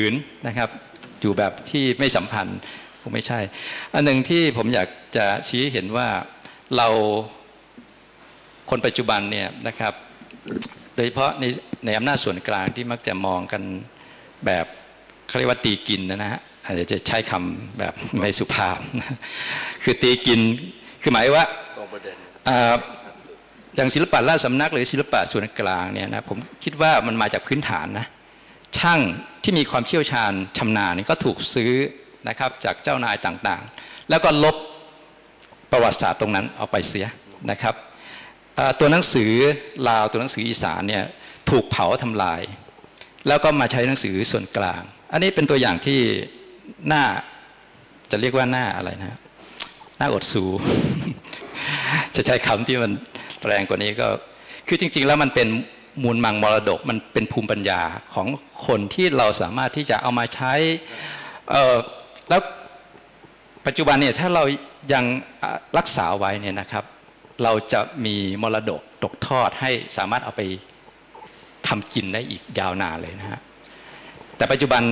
อื่นนะครับอยู่แบบที่ไม่สัมพันธ์คงไม่ใช่ อันหนึ่งที่ผมอยากจะชี้เห็นว่าเราคนปัจจุบันเนี่ยนะครับ โดยเฉพาะในในอำนาจส่วนกลางที่มักจะมองกันแบบเขาเรียกว่าตีกินนะฮะอาจจะใช้คำแบบไม่สุภาพ คือตีกินคือหมายว่าอ่าอย่างศิลปะราชสำนักหรือศิลปะส่วนกลางเนี่ยนะผมคิดว่ามันมาจากพื้นฐานนะช่าง ที่มีความเชี่ยวชาญชำนาญก็ถูกซื้อนะครับจากเจ้านายต่างๆ แล้วก็ลบประวัติศาสตร์ตรงนั้นเอาไปเสียนะครับตัวหนังสือลาวตัวหนังสืออีสานเนี่ยถูกเผาทำลาย แล้วก็มาใช้หนังสือส่วนกลาง อันนี้เป็นตัวอย่างที่น่าจะเรียกว่าหน้าอะไรนะหน้าอดสู จะใช้คำที่มันแรงกว่านี้ก็คือจริง ๆ แล้วมันเป็น มูลมังมรดกมันเป็นภูมิปัญญาของคนที่เราสามารถที่จะเอามาใช้แล้วปัจจุบันเนี่ยถ้าเรายังรักษาไว้เนี่ยนะครับ เราจะมีมรดกตกทอดให้สามารถเอาไปทำกินได้อีกยาวนานเลยนะฮะแต่ปัจจุบัน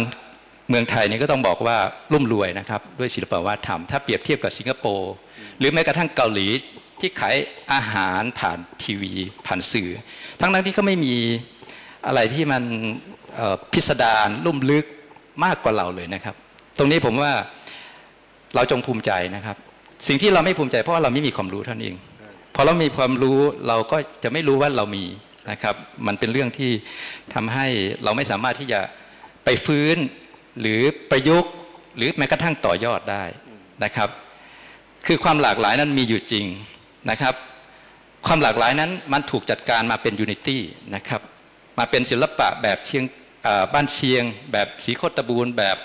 เมืองไทยนี่ก็ต้องบอกว่ารุ่มรวยนะครับ ด้วยศิลปวัฒนธรรมถ้าเปรียบเทียบกับสิงคโปร์หรือแม้กระทั่งเกาหลี ที่ขายอาหารผ่านทีวีผ่านสื่อ ทั้งนั้นที่เขาไม่มีอะไรที่มันพิสดารลุ่มลึกมากกว่าเราเลยนะครับ ตรงนี้ผมว่าเราจงภูมิใจนะครับ สิ่งที่เราไม่ภูมิใจเพราะว่าเราไม่มีความรู้เท่านั้นเองพอเรามีความรู้เราก็จะไม่รู้ว่าเรามีนะครับ มันเป็นเรื่องที่ทำให้เราไม่สามารถที่จะไปฟื้นหรือประยุกต์ หรือแม้กระทั่งต่อยอดได้นะครับ คือความหลากหลายนั้นมีอยู่จริง นะครับ ความหลากหลายนั้นมันถูกจัดการมาเป็นยูนิตี้นะครับ มาเป็นศิลปะแบบเชียงบ้านเชียง แบบสีโคตรบูรณ์แบบ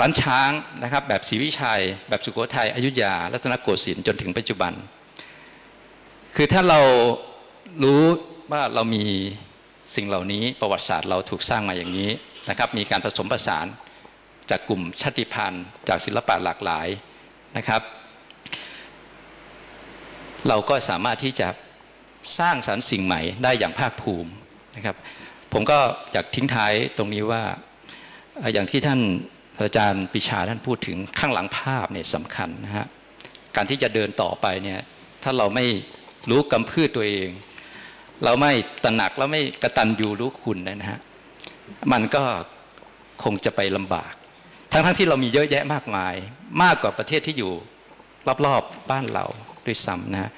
ล้านช้างนะครับแบบศรีวิชัย แบบสุโขทัยอยุธยารัตนโกสินทร์จนถึงปัจจุบัน คือถ้าเรารู้ว่าเรามีสิ่งเหล่านี้ประวัติศาสตร์เราถูกสร้างมาอย่างนี้นะครับ มีการผสมผสานจากกลุ่มชาติพันธุ์ จากศิลปะหลากหลายนะครับ เราก็สามารถที่จะสร้างสรรค์สิ่งใหม่ได้อย่างภาคภูมินะครับ ผมก็อยากทิ้งท้ายตรงนี้ว่าอย่างที่ท่านอาจารย์ปิชาท่านพูดถึงข้างหลังภาพเนี่ยสำคัญนะฮะการที่จะเดินต่อไปเนี่ยถ้าเราไม่รู้กำพืชตัวเอง เราไม่ตระหนักแล้วไม่กระตันยูรู้คุณนะฮะมันก็คงจะไปลำบาก ทั้งๆที่เรามีเยอะแยะมากมาย มากกว่าประเทศที่อยู่รอบๆบ้านเรา ด้วยซ้ำนะฮะ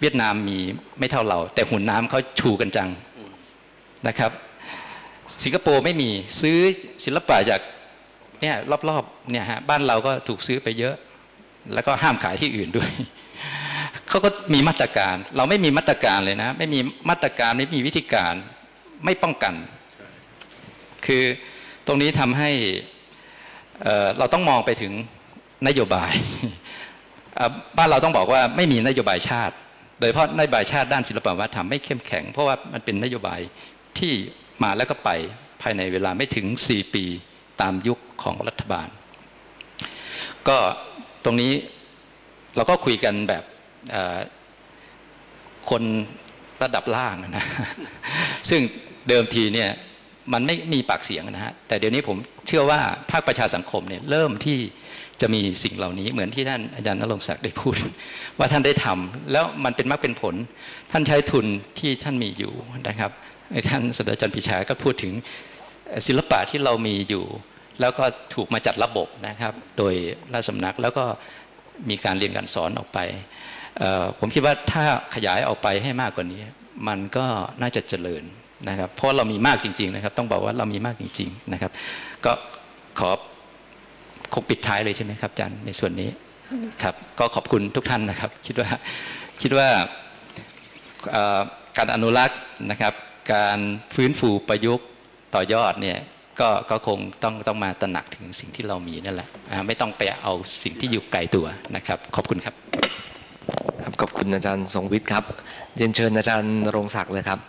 เวียดนามมีไม่เท่าเรา แต่หุ่นน้ำเขาชูกันจังนะครับ สิงคโปร์ไม่มีซื้อศิลปะจากเนี่ยรอบๆเนี่ยฮะบ้านเราก็ถูกซื้อไปเยอะ แล้วก็ห้ามขายที่อื่นด้วยเขาก็มีมาตรการ เราไม่มีมาตรการเลยนะ ไม่มีมาตรการไม่มีวิธีการไม่ป้องกัน คือตรงนี้ทำให้เราต้องมองไปถึงนโยบาย บ้านเราต้องบอกว่าไม่มีนโยบายชาติ โดยเฉพาะนโยบายชาติด้านศิลปวัฒนธรรมไม่เข้มแข็ง เพราะว่ามันเป็นนโยบายที่มาแล้วก็ไปภายในเวลาไม่ถึง 4 ปีตามยุคของรัฐบาล ก็ตรงนี้เราก็คุยกันแบบคนระดับล่างนะซึ่งเดิมทีเนี่ยมันไม่มีปากเสียงนะฮะแต่เดี๋ยวนี้ผมเชื่อว่าภาคประชาสังคมเนี่ยเริ่มที่ จะมีสิ่งเหล่านี้เหมือนที่ท่านอาจารย์นรงศักดิ์ได้พูด ว่าท่านได้ทำแล้วมันเป็นมรรคเป็นผล ท่านใช้ทุนที่ท่านมีอยู่นะครับท่านศาสตราจารย์ปิชาก็พูดถึงศิลปะที่เรามีอยู่ แล้วก็ถูกมาจัดระบบนะครับ โดยราชสำนักแล้วก็มีการเรียนการสอนออกไป ผมคิดว่าถ้าขยายออกไปให้มากกว่านี้ มันก็น่าจะเจริญนะครับ เพราะเรามีมากจริง ๆ นะครับ ต้องบอกว่าเรามีมากจริง ๆ นะครับ ก็ขอ คงปิดท้ายเลยใช่ไหมครับอาจารย์ในส่วนนี้ครับ ก็ขอบคุณทุกท่านนะครับ คิดว่าคิดว่าเอ่อการอนุรักษ์นะครับ การฟื้นฟูประยุกต์ต่อยอดเนี่ยก็ก็คงต้องต้องมาตระหนักถึงสิ่งที่เรามีนั่นแหละอ่าไม่ต้องไปเอาสิ่งที่อยู่ไกลตัวนะครับ ขอบคุณครับครับขอบคุณอาจารย์ทรงวิทย์ครับเรียนเชิญอาจารย์นรงศักดิ์เลยครับ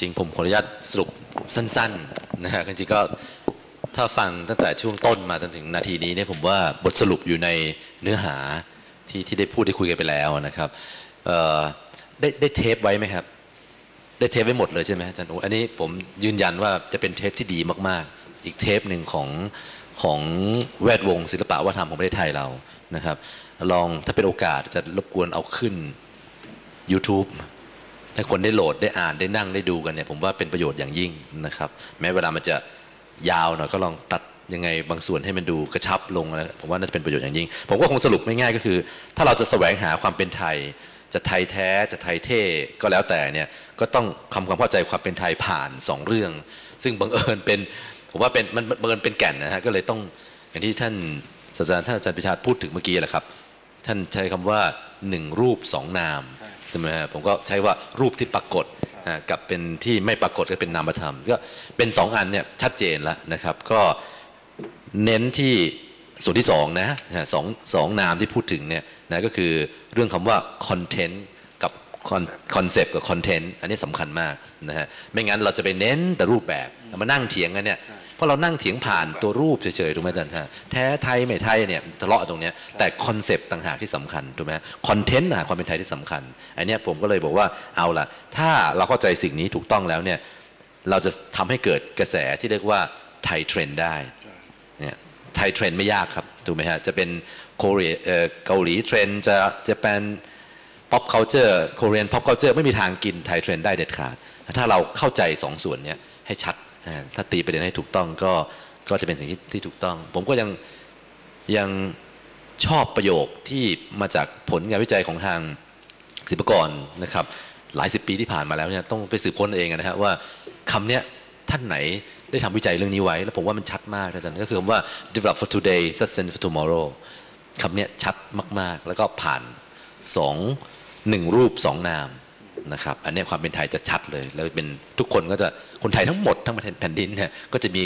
จริงผมขออนุญาตสรุปสั้น ๆนะฮะจริงๆก็ ถ้าฟังตั้งแต่ช่วงต้นมาจนถึงนาทีนี้เนี่ยผมว่าบทสรุปอยู่ในเนื้อหาที่ที่ได้พูดได้คุยกันไปแล้วนะครับได้ได้เทปไว้ไหมครับ ได้เทปไว้หมดเลยใช่ไหมอาจารย์โออันนี้ผมยืนยันว่าจะเป็นเทปที่ดีมากๆ อีกเทปหนึ่งของของแวดวงศิลปะวัฒนธรรมของประเทศไทยเรานะครับ ลองถ้าเป็นโอกาสจะรบกวนเอาขึ้น YouTube ให้คนได้โหลดได้อ่านได้นั่งได้ดูกันเนี่ยผมว่าเป็นประโยชน์อย่างยิ่งนะครับ แม้เวลามันจะ ยาวหน่อยก็ลองตัดยังไงบางส่วนให้มันดูกระชับลงนะผมว่าน่าจะเป็นประโยชน์อย่างยิ่ง ผมก็คงสรุปไม่ง่ายก็คือ ถ้าเราจะแสวงหาความเป็นไทย จะไทยแท้จะไทยเท่ก็แล้วแต่เนี่ยก็ต้องคำความเข้าใจความเป็นไทยผ่านสองเรื่อง ซึ่งบังเอิญเป็นผมว่าเป็นมันบังเอิญเป็นแก่นนะฮะก็เลยต้องอย่างที่ท่านศาสตราจารย์ท่านอาจารย์พิชาพูดถึงเมื่อกี้แหละครับ ท่านใช้คำว่าหนึ่งรูปสองนามใช่ไหมฮะผมก็ใช้ว่ารูปที่ปรากฏ กับเป็นที่ไม่ปรากฏก็เป็นนามธรรม ก็เป็นสองอันเนี่ยชัดเจนแล้วนะครับ ก็เน้นที่ส่วนที่สองนะสองสองนามที่พูดถึงเนี่ยนะก็คือเรื่องคำว่าคอนเทนต์กับคอนเซปต์กับคอนเทนต์อันนี้สำคัญมากนะฮะไม่งั้นเราจะไปเน้นแต่รูปแบบมานั่งเถียงกันเนี่ย ราะเรานั่งเถียงผ่านตัวรูปเฉยๆถูกไหมอาจารย์ฮะแท้ไทยไม่ไทยเนี่ยทะเลาะตรงเนี้ยแต่คอนเซปต์ต่างหากที่สำคัญถูกไหมคอนเทนต์ต่างหากความเป็นไทยที่สำคัญอันนี้ผมก็เลยบอกว่าเอาล่ะ ถ้าเราเข้าใจสิ่งนี้ถูกต้องแล้วเนี่ยเราจะทำให้เกิดกระแสที่เรียกว่าไทยเทรนด์ได้เนี่ยไทยเทรนด์ไม่ยากครับถูกไหมฮะจะเป็นเรียเอ่อเกาหลีเทรนด์จะจะเป็น pop culture Korean pop culture ไม่มีทางกินไทยเทรนด์ได้เด็ดขาด ถ้าเราเข้าใจสองส่วนนี้ให้ชัด ถ้าตีประเด็นให้ถูกต้องก็ก็จะเป็นสิ่งที่ที่ถูกต้อง ผมก็ยังยังชอบประโยคที่มาจากผลงานวิจัยของทางศิลปกรนะครับ หลายสิบปีที่ผ่านมาแล้วเนี่ยต้องไปสืบค้นเองนะฮะว่าคำเนี้ยท่านไหนได้ทำวิจัยเรื่องนี้ไว้ แล้วผมว่ามันชัดมากอาจารย์ก็คือคำว่า develop for today sustain for tomorrow คำเนี้ยชัดมาก ๆ แล้วก็ผ่านสองหนึ่งรูปสองนาม นะครับ อันนี้ความเป็นไทยจะชัดเลย แล้วเป็นทุกคนก็จะคนไทยทั้งหมดทั้งประเทศแผ่นดินเนี่ยก็จะมี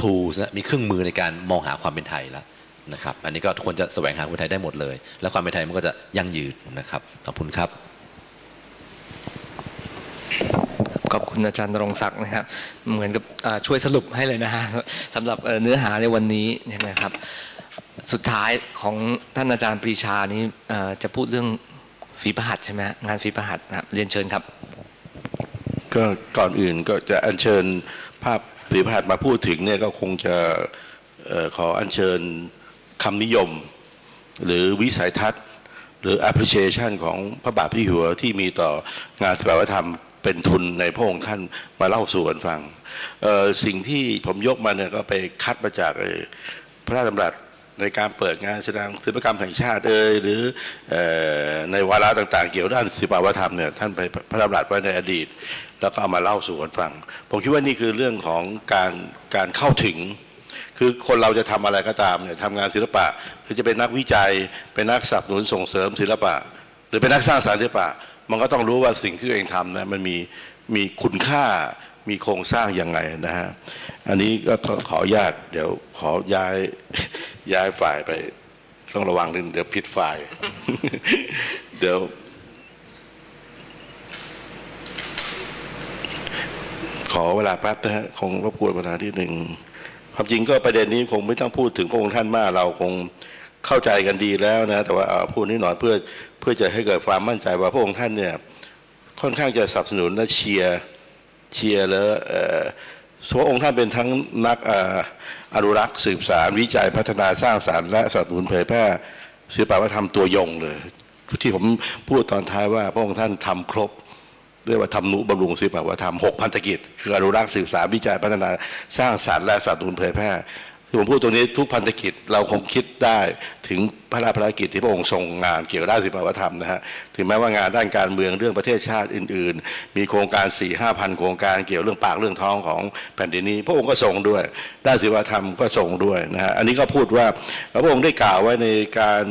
tools นะมีเครื่องมือในการมองหาความเป็นไทยแล้วนะครับ อันนี้ก็ทุกคนจะแสวงหาความเป็นไทยได้หมดเลย แล้วความเป็นไทยมันก็จะยั่งยืนนะครับขอบคุณครับขอบคุณอาจารย์รงศักดิ์นะครับ เหมือนกับช่วยสรุปให้เลยนะฮะสำหรับเนื้อหาในวันนี้นะครับ สุดท้ายของท่านอาจารย์ปรีชานี่จะพูดเรื่อง ฝีพระหัตใช่ไหมงานฝีพระหัตนะครับเรียนเชิญครับ ก็ก่อนอื่นก็จะอัญเชิญภาพฝีพระหัตมาพูดถึงเนี่ยก็คงจะออขออัญเชิญคำนิยม หรือวิสัยทัศน์ หรือ appreciation ของพระบาทพี่หัวที่มีต่องานศิลปธรรมเป็นทุนในพระองค์ท่านมาเล่าสู่กันฟังสิ่งที่ผมยกมาเนี่ยก็ไปคัดมาจากพระราชดำรัส ในการเปิดงานแสดงศิลปกรรมแห่งชาติเอ่ยหรืออในวาระต่างๆ เกี่ยวด้านศิลปวัฒนธรรมเนี่ยท่านไปพระราชดำรัสไว้ในอดีต แล้วก็เอามาเล่าสู่กันฟัง ผมคิดว่านี่คือเรื่องของการการเข้าถึง คือคนเราจะทำอะไรก็ตามเนี่ยทำงานศิลปะ หรือจะเป็นนักวิจัย เป็นนักสนับสนุนส่งเสริมศิลปะ หรือเป็นนักสร้างสรรค์ศิลปะ มันก็ต้องรู้ว่าสิ่งที่ตัวเองทำนะมันมีมีคุณค่ามีโครงสร้างยังไงนะฮะ อันนี้ก็ขออนุญาตเดี๋ยวขอย้าย ย้ายฝ่ายไป ต้องระวังนิดนึงเดี๋ยวผิดฝ่าย เดี๋ยว ขอเวลาแป๊บนะฮะคงรบกวนเวลาที่หนึ่งความจริงก็ประเด็นนี้คงไม่ต้องพูดถึงพระองค์ท่านมากเราคงเข้าใจกันดีแล้วนะ แต่ว่าพูดนิดหน่อยเพื่อเพื่อจะให้เกิดความมั่นใจว่าพระองค์ท่านเนี่ย ค่อนข้างจะสนับสนุนและเชียร์เชียร์แล้วเอ่อพระองค์ท่านเป็นทั้งนักเอนุรักษ์สืบสารวิจัยพัฒนาสร้างสารรค์และสนับสนุนเผยแพร่ศิลปวัฒนธรรมตัวยงเลย ที่ผมพูดตอนท้ายว่าพระองค์ท่านทำครบเรียกว่าทำนุบำรุงศิลปวัฒนธรรมหกพันธกิจ คืออนุรักษ์สืบสารวิจัยพัฒนาสร้างสรรค์และสนับสนุนเผยแพร่ ที่ผมพูดตรงนี้ทุกพันธกิจเราคงคิดได้ถึงพระราชภารกิจที่พระองค์ทรงงานเกี่ยวกับด้านศิลปวัฒธรรมนะฮะถึงแม้ว่างานด้านการเมืองเรื่องประเทศชาติอื่น ๆ มีโครงการ4ี่ห้าพันโครงการเกี่ยวเรื่องปากเรื่องท้องของแผ่นดินนี้ พระองค์ก็ทรงด้วย ด้านศิลปวัฒธรรมก็ทรงด้วยนะฮะอันนี้ก็พูดว่าพระองค์ได้กล่าวไว้ในการ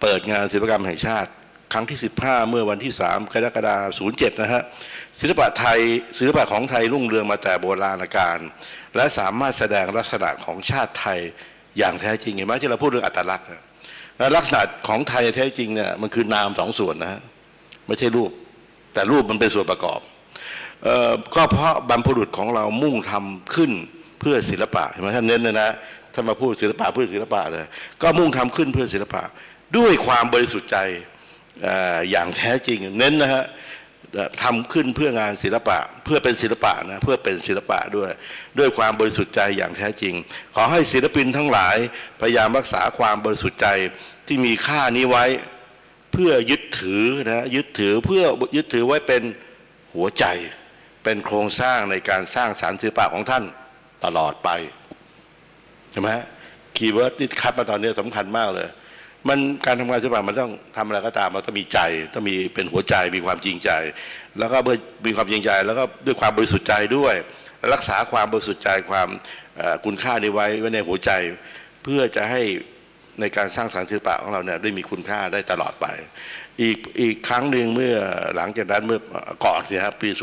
เปิดงานศิลปกรรมแห่งชาติ ครั้งที่ 15 เมื่อวันที่ 3 กรกฎาคม 07 นะฮะศิลปะไทยศิลปะของไทยรุ่งเรืองมาแต่โบราณกาลและสามารถแสดงลักษณะของชาติไทยอย่างแท้จริงเห็นไหมที่เราพูดเรื่องอัตลักษณ์และลักษณะของไทยแท้จริงเนี่ยมันคือนามสองส่วนนะฮะไม่ใช่รูป แต่รูปมันเป็นส่วนประกอบออก็เพราะบรรพบุรุษของเรามุ่งทำขึ้นเพื่อศิลปะเห็นไหมท่านเน้นเลยนะท่านมาพูดศิลปะเพื่อศิลปะเลยก็มุ่งทำขึ้นเพื่อศิลปะ ด้วยความบริสุทธิ์ใจ อย่างแท้จริง เน้นนะฮะทำขึ้นเพื่องานศิลปะ เพื่อเป็นศิลปะนะเพื่อเป็นศิลปะด้วย ด้วยความบริสุทธิ์ใจอย่างแท้จริง ขอให้ศิลปินทั้งหลายพยายามรักษาความบริสุทธิ์ใจที่มีค่านี้ไว้ เพื่อยึดถือนะยึดถือเพื่อยึดถือไว้เป็นหัวใจ เป็นโครงสร้างในการสร้างสารรค์ศิลปะของท่านตลอดไปใช่ไหมคีย์เวิร์ดที่คัดมาตอนนี้สำคัญมากเลย มันการทำงานศิลปะมันต้องทำอะไรก็ตามมันต้องมีใจต้องมีเป็นหัวใจมีความจริงใจ แล้วก็เมื่อมีความจริงใจ แล้วก็ด้วยความบริสุทธิ์ใจด้วย รักษาความบริสุทธิ์ใจความคุณค่านี้ไว้ไว้ในหัวใจ เพื่อจะให้ในการสร้างสรรค์ศิลปะของเราเนี่ยได้มีคุณค่าได้ตลอดไป อีกอีกครั้งหนึ่งเมื่อหลังจากนั้นเมื่อก่อนนี่ครับปี 06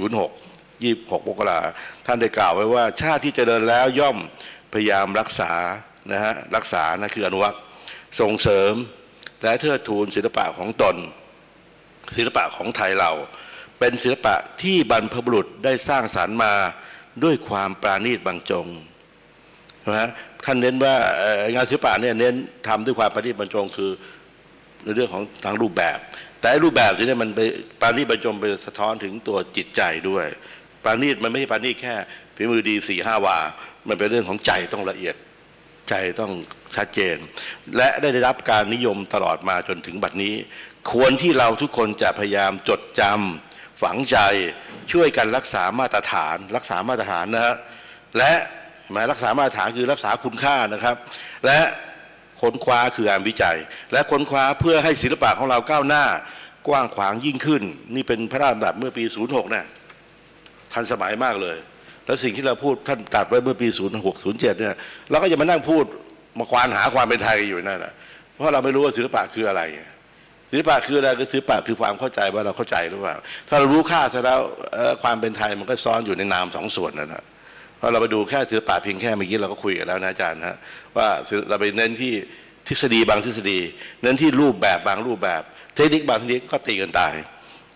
26มกราท่านได้กล่าวไว้ว่า ชาติที่เจริญแล้วย่อมพยายามรักษานะฮะรักษานะคืออนุรักษ์ ส่งเสริมและเทิดทูนศิลปะของตน ศิลปะของไทยเรา เป็นศิลปะที่บรรพบุรุษได้สร้างสารรค์มาด้วยความปราณีตบรรจงนะฮะท่านเน้นว่างานศิลปะเนี่ยเน้นทำด้วยความปราณีตบรรจงคือในเรื่องของทางรูปแบบ แต่รูปแบบที่เนี่ยมันไปปราณีตบรรจงไปสะท้อนถึงตัวจิตใจด้วย ปราณีตมันไม่ใช่ปราณีตแค่ฝีมือดีสี่ห้าวา มันเป็นเรื่องของใจต้องละเอียด ใจต้องชัดเจน และได้ได้รับการนิยมตลอดมาจนถึงบัดนี้ ควรที่เราทุกคนจะพยายามจดจำฝังใจช่วยกันรักษามาตรฐาน รักษามาตรฐานนะฮะและหมายรักษามาตรฐานคือรักษาคุณค่านะครับ และค้นคว้าคือการวิจัย และค้นคว้าเพื่อให้ศิลปะของเราก้าวหน้ากว้างขวางยิ่งขึ้น นี่เป็นพระราชดำรัสเมื่อปี 06นะทันสมัยมากเลย แล้วสิ่งที่เราพูดท่านตัดไว้เมื่อปี06 07เนี่ยเราก็จะมานั่งพูดมาควานหาความเป็นไทยกันอยู่นั่นนะเพราะเราไม่รู้ว่าศิลปะคืออะไร ศิลปะคืออะไรคือศิลปะคือความเข้าใจว่าเราเข้าใจหรือเปล่า ถ้าเรารู้ค่าซะแล้วความเป็นไทยมันก็ซ้อนอยู่ในนามสองส่วนนั่นนะพอเราไปดูแค่ศิลปะเพียงแค่เมื่อกี้เราก็คุยกันแล้วนะอาจารย์นะว่าเราไปเน้นที่ทฤษฎีบางทฤษฎี เน้นที่รูปแบบบางรูปแบบ เทคนิคบางเทคนิคก็ตีกันตาย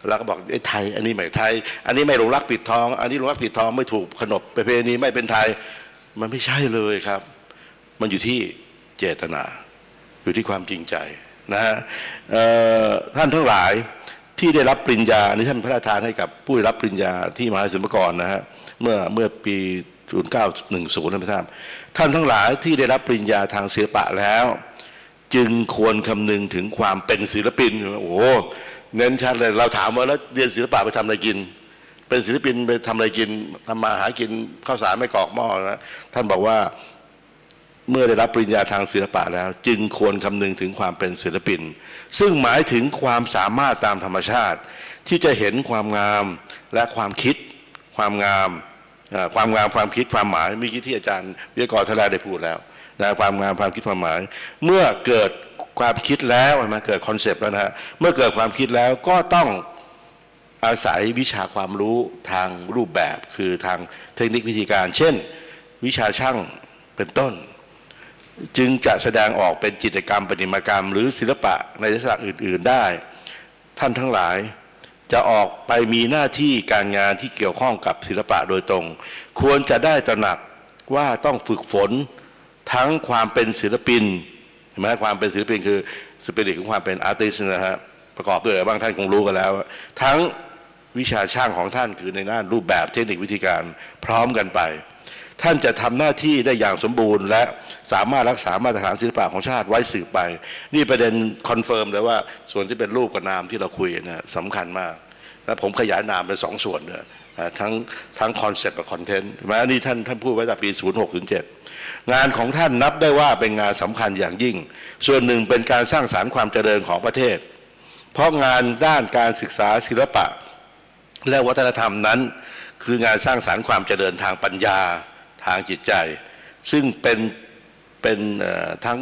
เราก็บอกไอ้ไทย อันนี้ไม่ไทย อันนี้ไม่หลงรักปิดทอง อันนี้หลงรักปิดทองไม่ถูกขนบประเพณีไม่เป็นไทย มันไม่ใช่เลยครับ มันอยู่ที่เจตนา อยู่ที่ความจริงใจนะฮะท่านทั้งหลายที่ได้รับปริญญานี่ท่านพระราชทานให้กับผู้ได้รับปริญญาที่มหาศิลปากรนะฮะเมื่อเมื่อปี1910นะไม่ทราบท่านทั้งหลายที่ได้รับปริญญาทางศิลปะแล้ว จึงควรคำนึงถึงความเป็นศิลปินโอ้โห เน้นชัดเลยเราถามว่าแล้วเรียนศิลปะไปทำอะไรกิน เป็นศิลปินไปทำอะไรกินทำมาหากินข้าวสารไม่กอกหม้อนะท่านบอกว่าเมื่อได้รับปริญญาทางศิลปะแล้ว จึงควรคำนึงถึงความเป็นศิลปิน ซึ่งหมายถึงความสามารถตามธรรมชาติ ที่จะเห็นความงามและความคิด ความงามความงามความคิดความหมายเมื่อกี้ที่อาจารย์วิทยากรทลาได้พูดแล้วนะความงามความคิดความหมาย เมื่อเกิด ความคิดแล้วเห็นมาเกิดคอนเซปต์แล้วนะเมื่อเกิดความคิดแล้วก็ต้องอาศัยวิชาความรู้ทางรูปแบบคือทางเทคนิควิธีการ เช่น วิชาช่างเป็นต้น จึงจะแสดงออกเป็นจิตรกรรมประติมากรรม หรือศิลปะในลักษณะอื่น ๆได้ ท่านทั้งหลายจะออกไปมีหน้าที่การงานที่เกี่ยวข้องกับศิลปะโดยตรง ควรจะได้ตระหนักว่าต้องฝึกฝนทั้งความเป็นศิลปิน เห็นไหมความเป็นศิลปินคือสปิริตของความเป็นอาร์ติสนะฮะประกอบด้วยบางท่านคงรู้กันแล้ว ทั้งวิชาช่างของท่านคือในด้านรูปแบบเทคนิควิธีการพร้อมกันไป ท่านจะทำหน้าที่ได้อย่างสมบูรณ์ และสามารถรักษามาตรฐานศิลปะของชาติไว้สืบไป นี่ประเด็นคอนเฟิร์มเลยว่าส่วนที่เป็นรูปกับนามที่เราคุยนะสำคัญมากและผมขยายนามเป็นสองส่วนเนี่ยทั้งทั้งคอนเซ็ปต์กับคอนเทนต์ใช่ไหมอันนี้ท่านท่านพูดไว้ตั้งปี 06ถึ งานของท่านนับได้ว่าเป็นงานสำคัญอย่างยิ่ง ส่วนหนึ่งเป็นการสร้างสารรค์ความเจริญของประเทศ เพราะงานด้านการศึกษาศิลปะ และวัฒนธรรมนั้น คืองานสร้างสารรค์ความเจริญทางปัญญาทางจิตใจ ซึ่งเป็นเป็นทั้ง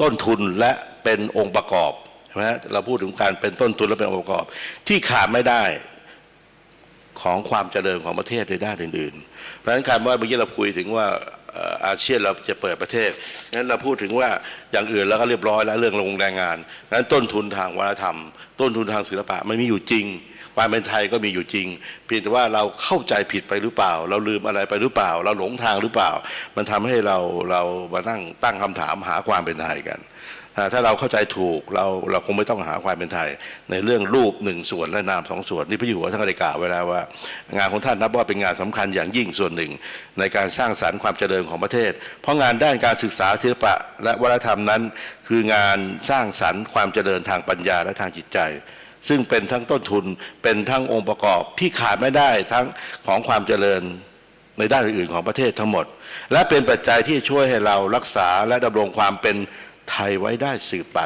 ต้นทุนและเป็นองค์ประกอบใช่ไหมฮะเราพูดถึงการเป็นต้นทุนและเป็นองค์ประกอบ ที่ขาดไม่ได้ของความเจริญของประเทศในด้านอื่นๆ เพราะฉะนั้นการว่าเมื่อกี้เราคุยถึงว่า อาเซียนเราจะเปิดประเทศนั้นเราพูดถึงว่าอย่างอื่นแล้วก็เรียบร้อยแล้วเรื่องโรงแรงงานนั้นต้นทุนทางวัฒนธรรม ต้นทุนทางศิลปะไม่มีอยู่จริง ความเป็นไทยก็มีอยู่จริง เพียงแต่ว่าเราเข้าใจผิดไปหรือเปล่า เราลืมอะไรไปหรือเปล่า เราหลงทางหรือเปล่า มันทำให้เราเรามานั่งตั้งคำถามหาความเป็นไทยกันถ้าเราเข้าใจถูกเราเราคงไม่ต้องหาความเป็นไทย ในเรื่องรูปหนึ่งส่วนและนามสองส่วนนี่พระอยู่หัวท่านได้กล่าวไว้แล้วว่า งานของท่านนับว่าเป็นงานสำคัญอย่างยิ่งส่วนหนึ่ง ในการสร้างสรรค์ความเจริญของประเทศ เพราะงานด้านการศึกษาศิลปะ และวัฒนธรรมนั้น คืองานสร้างสรรค์ความเจริญทางปัญญาและทางจิตใจ ซึ่งเป็นทั้งต้นทุนเป็นทั้งองค์ประกอบที่ขาดไม่ได้ทั้งของความเจริญในด้านอื่นๆของประเทศทั้งหมด และเป็นปัจจัยที่ช่วยให้เรารักษาและดำรงความเป็นไทยไว้ได้สืบไป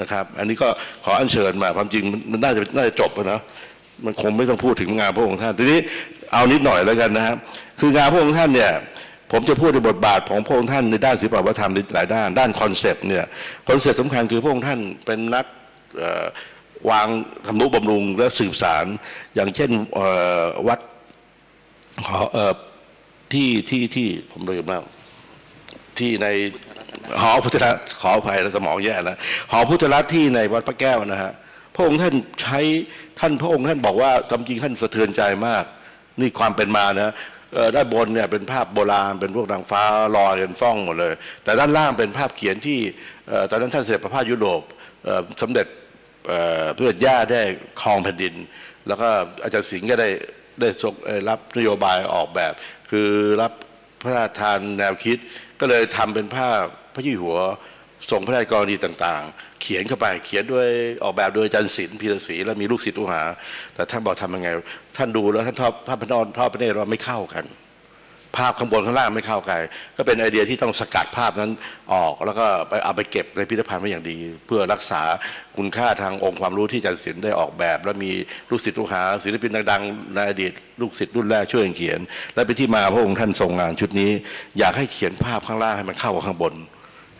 นะครับ อันนี้ก็ขออัญเชิญมาความจริงมันน่าจะน่าจะจบแล้วนะมันคงไม่ต้องพูดถึงงานพระองค์ท่านทีนี้เอานิดหน่อยแล้วกันนะครับคืองานพระองค์ท่านเนี่ยผมจะพูดในบทบาทของพระองค์ท่านในด้านศิลปวัฒนธรรมในหลายด้าน ด้านคอนเซปต์เนี่ยคอนเซปต์สำคัญคือพระองค์ท่านเป็นนักเวางทำนุบำรุงและสืบสาร อย่างเช่นวัดที่ที่ที่ผมเรียกว่าที่ในหอพุทธรัตน์ขออภัยนะสมองแย่นะหอพุทธรัตน์ที่ในวัดพระแก้วนะฮะพระองค์ท่านใช้ท่านพระองค์ท่านบอกว่าจริงท่านสะเทือนใจมาก นี่ความเป็นมานะเอ่อด้านบนเนี่ยเป็นภาพโบราณเป็นพวกนางฟ้าลอยกันฟ้องหมดเลย แต่ด้านล่างเป็นภาพเขียนที่ตอนนั้นท่านเสด็จประพาสยุโรปสมเด็จ เอ่อพระเจ้าได้ครองแผ่นดิน แล้วก็อาจารย์สิงห์ก็ได้ได้ทรงรับนโยบายออกแบบ คือรับพระราชทานแนวคิด ก็เลยทำเป็นภาพพระยู่หัวทรงพระราชกรณีต่างๆ เขียนเข้าไปเขียนด้วยออกแบบโดยอาจารย์ศิลป์พีระศรีแล้วมีลูกศิษย์ลูกหา แต่ท่านบอกทำยังไง ท่านดูแล้วท่านทอดภาพพระนอนทอดพระเนตรว่าไม่เข้ากัน ภาพข้างบนข้างล่างไม่เข้ากันก็เป็นไอเดียที่ต้องสกัดภาพนั้นออก แล้วก็ไปเอาไปเก็บในพิพิธภัณฑ์ไว้อย่างดี เพื่อรักษาคุณค่าทางองค์ความรู้ที่อาจารย์ศิลป์ได้ออกแบบ และมีลูกศิษย์ลูกหาศิลปินดังๆในอดีตลูกศิษย์รุ่นแรกช่วยเขียน และเป็นที่มาพระองค์ท่านทรงงานชุดนี้ อยากให้เขียนภาพข้างล่างให้มันเข้ากับข้างบน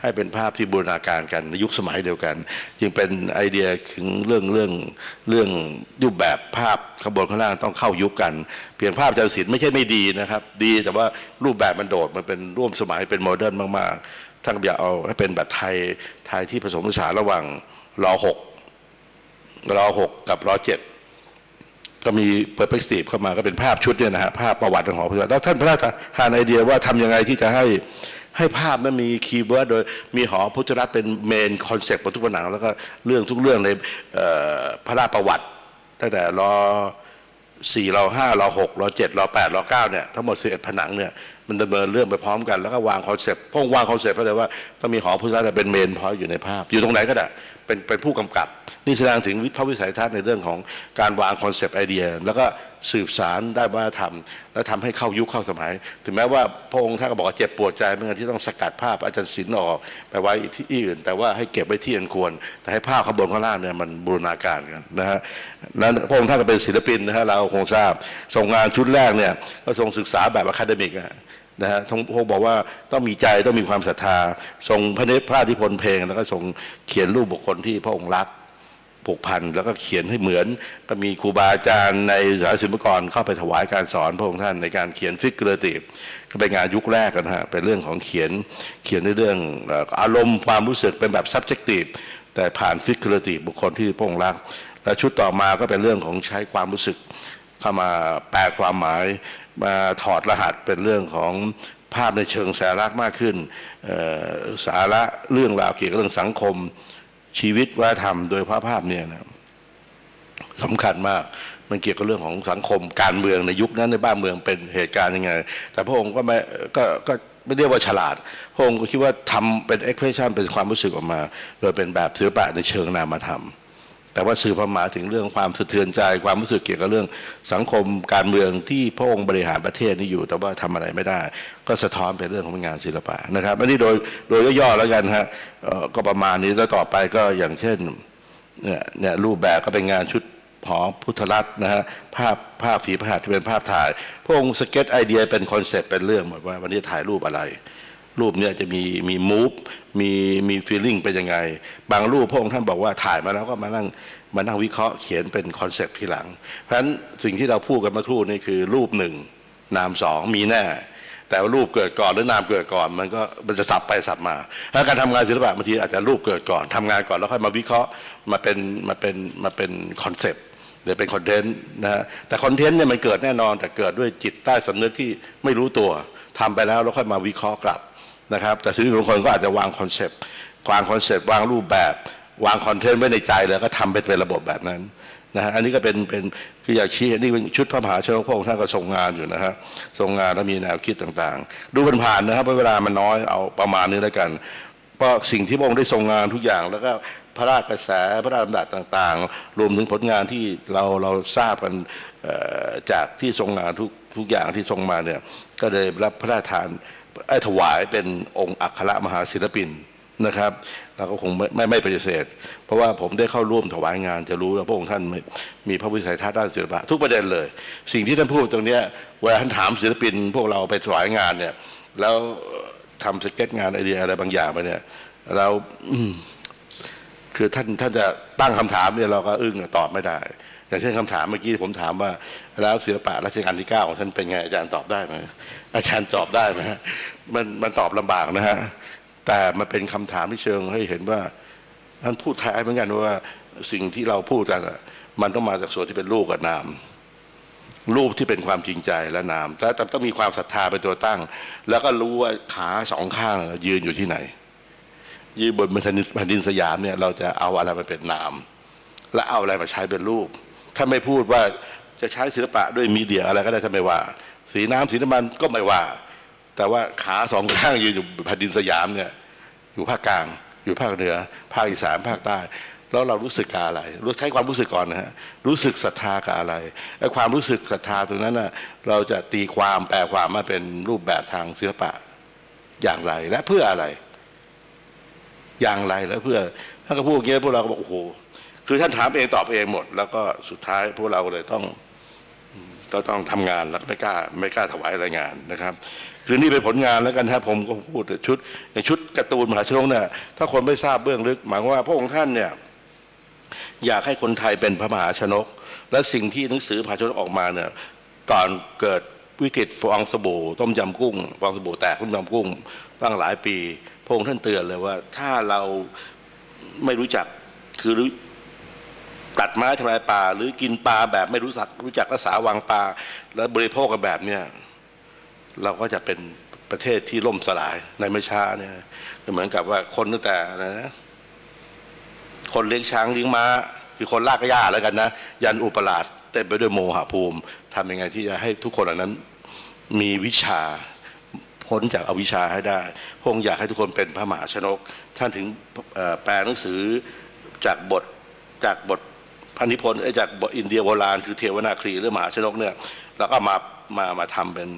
ให้เป็นภาพที่บูรณาการกันในยุคสมัยเดียวกัน จึงเป็นไอเดียถึงเรื่องเรื่องเรื่องรูปแบบภาพข้างบนข้างล่างต้องเข้ายุคกันเปลี่ยนภาพจารศิลป์ไม่ใช่ไม่ดีนะครับ ดีแต่ว่ารูปแบบมันโดดมันเป็นร่วมสมัยเป็นโมเดิร์นมากๆท่านก็อยากเอาให้เป็นแบบไทยไทยที่ผสมผสานระหว่างรอหกรอหกกับรอเจ็ดก็มีเปอร์เ c ก i v e เข้ามาก็เป็นภาพชุดเนี่ยนะฮะภาพประวัติของหอพุทธแล้วท่านพระราชทานไอเดียว่าทำยังไงที่จะให้ ให้ภาพนั้นมีคีย์เวิร์ดโดยมีหอพุทธรัตน์เป็นเมนคอนเซ็ปต์บนทุกผนัง แล้วก็เรื่องทุกเรื่องในพระราชประวัติ ตั้งแต่รอสี่รอห้ารอหกรอเจ็ดรอแปดรอเก้าเนี่ยทั้งหมดสิบเอ็ดผนังเนี่ยมันดำเนินเรื่องไปพร้อมกันแล้วก็วางคอนเซ็ปต์พวกวางคอนเซ็ปต์เพราะอะไรว่าต้องมีหอพุทธรัตน์เป็นเมนพอยอยู่ในภาพ อยู่ตรงไหนก็ได้ เป็นเป็นผู้กำกับ นี่แสดงถึงวิพระวิสัยทัศน์ในเรื่องของการวางคอนเซปต์ไอเดีย แล้วก็สืบสารได้วัฒนธรรม และทำให้เข้ายุคเข้าสมัย ถึงแม้ว่าพระองค์ท่านก็บอกเจ็บปวดใจเมื่อที่ต้องสกัดภาพอาจารย์ศิลป์ออกไปไว้ที่อื่น แต่ว่าให้เก็บไว้ที่อันควร แต่ให้ภาพข้างบนข้างล่างเนี่ยมันบูรณาการกันนะฮะนั้นพระองค์ท่านก็เป็นศิลปินนะฮะเราคงทราบส่งงานชุดแรกเนี่ยก็ทรงศึกษาแบบอะคาเดมิกนะ นะฮะทรงพงบอกว่าต้องมีใจต้องมีความศรัทธา ทรงพระเนตรพระนิพนเพลง แล้วก็ทรงเขียนรูปบุคคลที่พระองค์รักผูกพันแล้วก็เขียนให้เหมือน ก็มีครูบาอาจารย์ในสายศิลปกรเข้าไปถวายการสอนพระองค์ท่านในการเขียนฟิกเกอร์ติฟก็เป็นงานยุคแรกกันฮะเป็นเรื่องของเขียนเขียนในเรื่องเอ่ออารมณ์ความรู้สึกเป็นแบบ subjective แต่ผ่านฟิกเกอร์ติฟบุคคลที่พระองค์รัก และชุดต่อมาก็เป็นเรื่องของใช้ความรู้สึกเข้ามาแปลความหมาย มาถอดรหัสเป็นเรื่องของภาพในเชิงสาระมากขึ้น สาระเรื่องราวเกี่ยวกับเรื่องสังคมชีวิตวัฒนธรรมโดยภาพภาพเนี่ยนะสำคัญมากมันเกี่ยวกับเรื่องของสังคมการเมืองในยุคนั้นในบ้านเมืองเป็นเหตุการณ์ยังไง แต่พระองค์ก็ไม่ก็ก็ไม่เรียกว่าฉลาด พระองค์ก็คิดว่าทำเป็น expression เป็นความรู้สึกออกมา โดยเป็นแบบศิลปะในเชิงนามธรรม แต่ว่าสื่อความหมายถึงเรื่องความสะเทือนใจความรู้สึกเกี่ยวกับเรื่อง สังคมการเมืองที่พระองค์บริหารประเทศนี้อยู่ แต่ว่าทำอะไรไม่ได้ ก็สะท้อนเป็นเรื่องของงานศิลปะนะครับอันนี้โดยโดยย่อๆแล้วกันฮะก็ประมาณนี้แล้วต่อไปก็อย่างเช่นเนี่ยเนี่ยรูปแบบก็เป็นงานชุดหอพุทธรัตน์นะฮะภาพภาพฝีพระหัตถ์ที่เป็นภาพถ่าย พระองค์สเก็ตไอเดียเป็นคอนเซปต์เป็นเรื่องหมดว่าวันนี้ถ่ายรูปอะไร รูปเนี่ยจะมีมีมูฟมีมีฟีลลิ่งเป็นยังไง บางรูปพระองค์ท่านบอกว่าถ่ายมาแล้วก็มานั่งมานั่งวิเคราะห์เขียนเป็นคอนเซปต์ทีหลัง เพราะฉะนั้นสิ่งที่เราพูดกันเมื่อครู่นี่คือรูปหนึ่งนามสองมีแน่ แต่ว่ารูปเกิดก่อนหรือนามเกิดก่อน มันก็มันจะสับไปสับมาแล้วการทำงานศิลปะบางทีอาจจะรูปเกิดก่อนทำงานก่อนแล้วค่อยมาวิเคราะห์มาเป็นมาเป็นมาเป็นคอนเซปต์เดี๋ยวเป็นคอนเทนต์นะฮะแต่คอนเทนต์เนี่ยมันเกิดแน่นอน แต่เกิดด้วยจิตใต้สำนึกที่ไม่รู้ตัวทำไปแล้วแล้วค่อยมาวิเคราะห์กลับ นะครับ แต่ศิลปินบางคนก็อาจจะวางคอนเซปต์วางคอนเซปต์วางรูปแบบ วางคอนเทนต์ไว้ในใจแล้วก็ทำเป็นเป็นระบบแบบนั้นนะฮะอันนี้ก็เป็นเป็นคืออยากชี้เห็นนี่เป็นชุดพระมหาชนกพระองค์ท่านก็ทรงงานอยู่นะฮะทรงงานแล้วมีแนวคิดต่างๆ ดูผ่านๆนะครับเพราะเวลามันน้อยเอาประมาณนี้แล้วกันเพราะสิ่งที่พระองค์ได้ทรงงานทุกอย่างแล้วก็พระราชกระแสพระราชดำรัสต่างๆ รวมถึงผลงานที่เราเราทราบกันจากที่ทรงงานทุกทุกอย่างที่ทรงมาเนี่ยก็ได้รับพระราชทาน ถวายเป็นองค์อัครมหาศิลปินนะครับเราก็คงไม่ไม่ไม่ปฏิเสธ เพราะว่าผมได้เข้าร่วมถวายงานจะรู้ว่าพระองค์ท่านมีมีพระวิสัยทัศน์ด้านศิลปะ ทุกประเด็นเลย สิ่งที่ท่านพูดตรงนี้เวลาท่านถามศิลปิน พวกเราไปถวายงานเนี่ยแล้วทำสเก็ตงานไอเดียอะไรบางอย่างไปเนี่ยเราคือท่านท่านจะตั้งคำถามเนี่ยเราก็อึ้งตอบไม่ได้ อย่างเช่นคำถามเมื่อกี้ผมถามว่า แล้วศิลปะรัชกาลที่เก้าของท่านเป็นไงอาจารย์ตอบได้ไหมอาจารย์ตอบได้ไหมฮะมันมันตอบลำบากนะฮะแต่มันเป็นคำถามที่เชิงให้เห็นว่าท่านพูดท้ายเหมือนกันว่าสิ่งที่เราพูดกันอะมันต้องมาจากส่วนที่เป็นรูปกับนามรูปที่เป็นความจริงใจและนามแต่ต้องมีความศรัทธาเป็นตัวตั้ง แล้วก็รู้ว่าขาสองข้างยืนอยู่ที่ไหน ยืนบนแผ่นดินแผ่นดินสยามเนี่ยเราจะเอาอะไรมาเป็นนาม และเอาอะไรมาใช้เป็นรูป ถ้าไม่พูดว่าจะใช้ศิลปะด้วยมีเดียอะไรก็ได้ถ้าไม่ว่า สีน้ำสีน้ำมันก็ไม่ว่า แต่ว่าขาสองข้างยืนอยู่แผ่นดินสยามเนี่ยอยู่ภาคกลาง อยู่ภาคเหนือ ภาคอีสานภาคใต้แล้วเรารู้สึกกับอะไรรู้ใช้ความรู้สึกก่อนนะฮะรู้สึกศรัทธากับอะไรไอ้ความรู้สึกศรัทธาตรงนั้นน่ะเราจะตีความแปลความมาเป็นรูปแบบทางศิลปะอย่างไรและเพื่ออะไร อย่างไรและเพื่อท่านก็พูดอย่างเงี้พวกเราก็บอกโอ้โห คือท่านถามเองตอบเองหมด แล้วก็สุดท้ายพวกเราเลยต้องก็ต้องทำงานแล้วก็ไม่กล้าไม่กล้าถวายรายงานนะครับ คือนี่เป็นผลงานแล้วกันครับผมก็พูดชุดอย่างชุดการ์ตูนมหาชนกเนี่ยถ้าคนไม่ทราบเบื้องลึก หมายว่าพระองค์ท่านเนี่ยอยากให้คนไทยเป็นพระมหาชนก และสิ่งที่หนังสือมหาชนกออกมาเนี่ยก่อนเกิดวิกฤตฟองสบู่ต้มยำกุ้งฟองสบู่แตกต้มยำกุ้งตั้งหลายปี พระองค์ท่านเตือนเลยว่าถ้าเราไม่รู้จักคือรู้ ตัดไม้ทำลายป่า หรือกินปลาแบบไม่รู้สักรู้จักรักษาวางปลาแล้วบริโภคกันแบบเนี้ยเราก็จะเป็นประเทศที่ล่มสลายในไม่ช้าเนี่ยก็เหมือนกับว่าคนตั้งแต่นะคนเลี้ยงช้างเลี้ยงม้า คือคนลากหญ้าแล้วกันนะ ยันอุปราชเต็มไปด้วยโมหะภูมิทำยังไงที่จะให้ทุกคนเหล่านั้น มีวิชาพ้นจากอวิชชาให้ได้พงอยากให้ทุกคนเป็นพระมหาชนก ท่านถึงแปลหนังสือจากบทจากบท พันนิพนธ์เอ้จากอินเดียโบราณ คือเทวนาครีหรือมหาชนกเนี่ยแล้วก็มามามาทำเป็น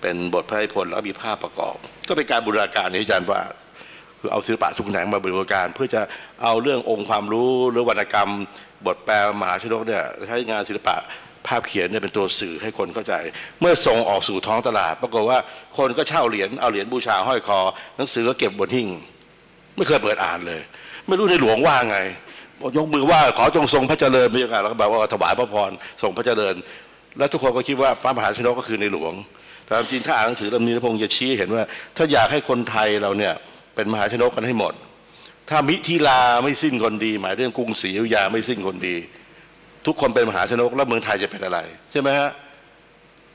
เป็นบทพระนิพนธ์แล้วก็มีภาพประกอบ ก็เป็นการบูรณาการที่อาจารย์ว่าคือเอาศิลปะทุกแขนงมาบูรณาการ เพื่อจะเอาเรื่ององค์ความรู้หรือวรรณกรรม บทแปลมหาชนกเนี่ยใช้งานศิลปะภาพเขียนเนี่ยเป็นตัวสื่อให้คนเข้าใจ เมื่อส่งออกสู่ท้องตลาด ปรากฏว่าคนก็เช่าเหรียญเอาเหรียญบูชาห้อยคอ หนังสือก็เก็บบนหิ้งไม่เคยเปิดอ่านเลย ไม่รู้ในหลวงว่าไง ยกมือว่าขอจงทรงพระเจริญไม่ใช่ไงแล้วก็แบบว่าถวายพระพรทรงพระเจริญ แล้วทุกคนก็คิดว่าพระมหาชนกก็คือในหลวง แต่จริงถ้าอ่านหนังสือเล่มนี้พระองค์จะชี้เห็นว่า ถ้าอยากให้คนไทยเราเนี่ยเป็นมหาชนกกันให้หมด ถ้ามิถิลาไม่สิ้นคนดี หมายเรื่องกรุงศรีอยุธยาไม่สิ้นคนดี ทุกคนเป็นมหาชนกแล้วเมืองไทยจะเป็นอะไร ใช่ไหมฮะ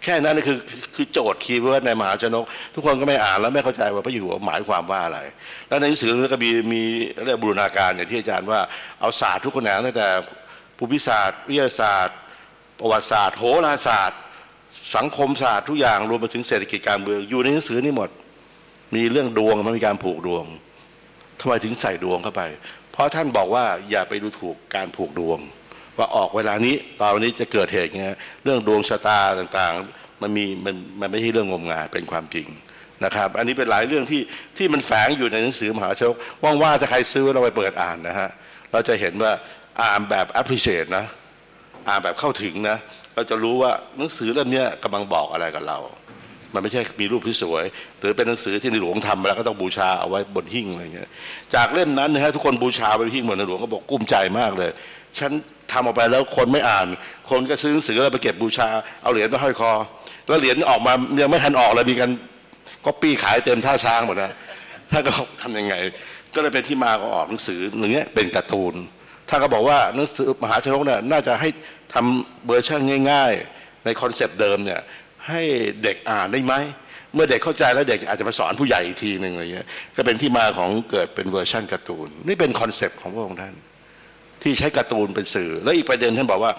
แค่นั้นคือคือโจทย์คีย์เวิร์ดในมหาชนก ทุกคนก็ไม่อ่านแล้วไม่เข้าใจว่าพระอยู่หัวหมายความว่าอะไร แล้วในหนังสือก็มีมีเรียกบูรณาการอย่างที่อาจารย์ว่าเอาศาสตร์ทุกแขนงตั้งแต่ภูมิศาสตร์ วิทยาศาสตร์ ประวัติศาสตร์ โหราศาสตร์ สังคมศาสตร์ทุกอย่างรวมไปถึงเศรษฐกิจการเมืองอยู่ในหนังสือนี่หมด มีเรื่องดวงมันมีการผูกดวงทำไมถึงใส่ดวงเข้าไป เพราะท่านบอกว่าอย่าไปดูถูกการผูกดวง ว่าออกเวลานี้ตอนนี้จะเกิดเหตุเงี้ยเรื่องดวงชะตาต่างๆ มันมีมันมันไม่ใช่เรื่องงมงายเป็นความจริงนะครับ อันนี้เป็นหลายเรื่องที่ที่มันแฝงอยู่ในหนังสือมหาชนกว่างๆถ้าใครซื้อเราไปเปิดอ่านนะฮะเราจะเห็นว่าอ่านแบบ appreciate นะอ่านแบบเข้าถึงนะเราจะรู้ว่าหนังสือเล่มนี้กำลังบอกอะไรกับเรา มันไม่ใช่มีรูปที่สวย หรือเป็นหนังสือที่ในหลวงทำมาแล้วก็ต้องบูชาเอาไว้บนหิ้งอะไรเงี้ยจากเล่มนั้นนะฮะทุกคนบูชาไว้บนหิ้งหมดในหลวงก็บอกกุ้มใจมากเลยฉัน ทำออกไปแล้วคนไม่อ่าน คนก็ซื้อหนังสือแล้วไปเก็บบูชา เอาเหรียญมาห้อยคอ แล้วเหรียญออกมายังไม่ทันออกเลยมีกันก็ปี้ขายเต็มท่าช้างหมดนะท่านก็ทำยังไง ก็เลยเป็นที่มาก็ออกหนังสือหนึ่งเนี้ยเป็นการ์ตูนท่านก็บอกว่าหนังสือมหาชนกเนี่ยน่าจะให้ทำเวอร์ชันง่าย ๆ ในคอนเซปต์เดิมเนี่ยให้เด็กอ่านได้ไหมเมื่อเด็กเข้าใจแล้วเด็กอาจจะมาสอนผู้ใหญ่อีกทีหนึ่งอะไรเงี้ยก็เป็นที่มาของเกิดเป็นเวอร์ชันการ์ตูน นี่เป็นคอนเซปต์ของพระองค์ท่าน ที่ใช้การ์ตูนเป็นสื่อ แล้วอีกประเด็นท่านบอกว่า